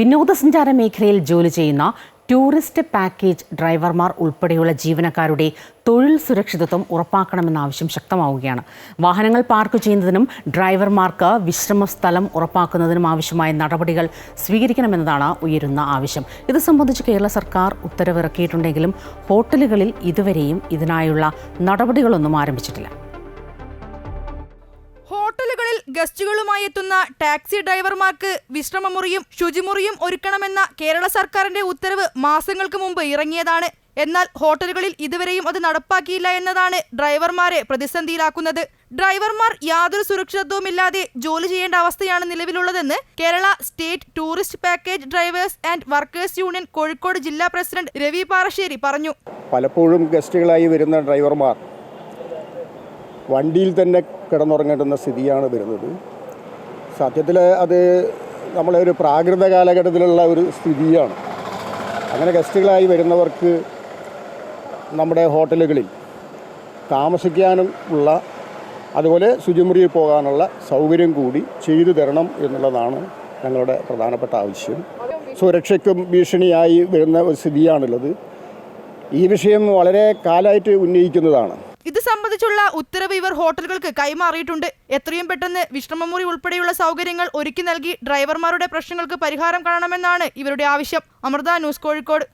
വിനോദസഞ്ചാര മേഖലയിൽ ജോലി ചെയ്യുന്ന ടൂറിസ്റ്റ് പാക്കേജ് ഡ്രൈവർമാർ ഉൾപ്പെടെയുള്ള ജീവനക്കാരുടെ തൊഴിൽ സുരക്ഷിതത്വം ഉറപ്പാക്കണമെന്ന ആവശ്യം ശക്തമാവുകയാണ്. വാഹനങ്ങൾ പാർക്ക് ചെയ്യുന്നതിനും ഡ്രൈവർമാർക്ക് വിശ്രമ സ്ഥലം ഉറപ്പാക്കുന്നതിനും ആവശ്യമായ നടപടികൾ സ്വീകരിക്കണമെന്നതാണ് ഉയരുന്ന ആവശ്യം. ഇത് സംബന്ധിച്ച് കേരള സർക്കാർ ഉത്തരവിറക്കിയിട്ടുണ്ടെങ്കിലും ഹോട്ടലുകളിൽ ഇതുവരെയും ഇതിനായുള്ള നടപടികളൊന്നും ആരംഭിച്ചിട്ടില്ല. ഗസ്റ്റുകളുമായി എത്തുന്ന ടാക്സി ഡ്രൈവർമാർക്ക് വിശ്രമമുറിയും ശുചിമുറിയും ഒരുക്കണമെന്ന കേരള സർക്കാരിന്റെ ഉത്തരവ് മാസങ്ങൾക്ക് മുമ്പ് ഇറങ്ങിയതാണ്. എന്നാൽ ഹോട്ടലുകളിൽ ഇതുവരെയും അത് നടപ്പാക്കിയില്ല എന്നതാണ് ഡ്രൈവർമാരെ പ്രതിസന്ധിയിലാക്കുന്നത്. ഡ്രൈവർമാർ യാതൊരു സുരക്ഷിതത്വമില്ലാതെ ജോലി ചെയ്യേണ്ട അവസ്ഥയാണ് നിലവിലുള്ളതെന്ന് Kerala state tourist package drivers and workers union Kozhikode ജില്ലാ പ്രസിഡന്റ് രവി പാറശ്ശേരി പറഞ്ഞു. പലപ്പോഴും ഗസ്റ്റുകളായി വരുന്ന ഡ്രൈവർമാർ വണ്ടിയിൽ തന്നെ കിടന്നുറങ്ങേണ്ടുന്ന സ്ഥിതിയാണ് വരുന്നത്. സത്യത്തിൽ അത് നമ്മളെ ഒരു പ്രാകൃത കാലഘട്ടത്തിലുള്ള ഒരു സ്ഥിതിയാണ്. അങ്ങനെ ഗസ്റ്റുകളായി വരുന്നവർക്ക് നമ്മുടെ ഹോട്ടലുകളിൽ താമസിക്കാനും ഉള്ള അതുപോലെ ശുചിമുറിയിൽ പോകാനുള്ള സൗകര്യം കൂടി ചെയ്തു തരണം എന്നുള്ളതാണ് ഞങ്ങളുടെ പ്രധാനപ്പെട്ട ആവശ്യം. സുരക്ഷയ്ക്കും ഭീഷണിയായി വരുന്ന ഒരു സ്ഥിതിയാണുള്ളത്. ഈ വിഷയം വളരെ കാലമായിട്ട് ഉന്നയിക്കുന്നതാണ്. ഇത് സംബന്ധിച്ചുള്ള ഉത്തരവ് ഇവർ ഹോട്ടലുകൾക്ക് കൈമാറിയിട്ടുണ്ട്. എത്രയും പെട്ടെന്ന് വിശ്രമമുറി ഉൾപ്പെടെയുള്ള സൗകര്യങ്ങൾ ഒരുക്കി നൽകി ഡ്രൈവർമാരുടെ പ്രശ്നങ്ങൾക്ക് പരിഹാരം കാണണമെന്നാണ് ഇവരുടെ ആവശ്യം. അമൃത ന്യൂസ് കോഴിക്കോട്.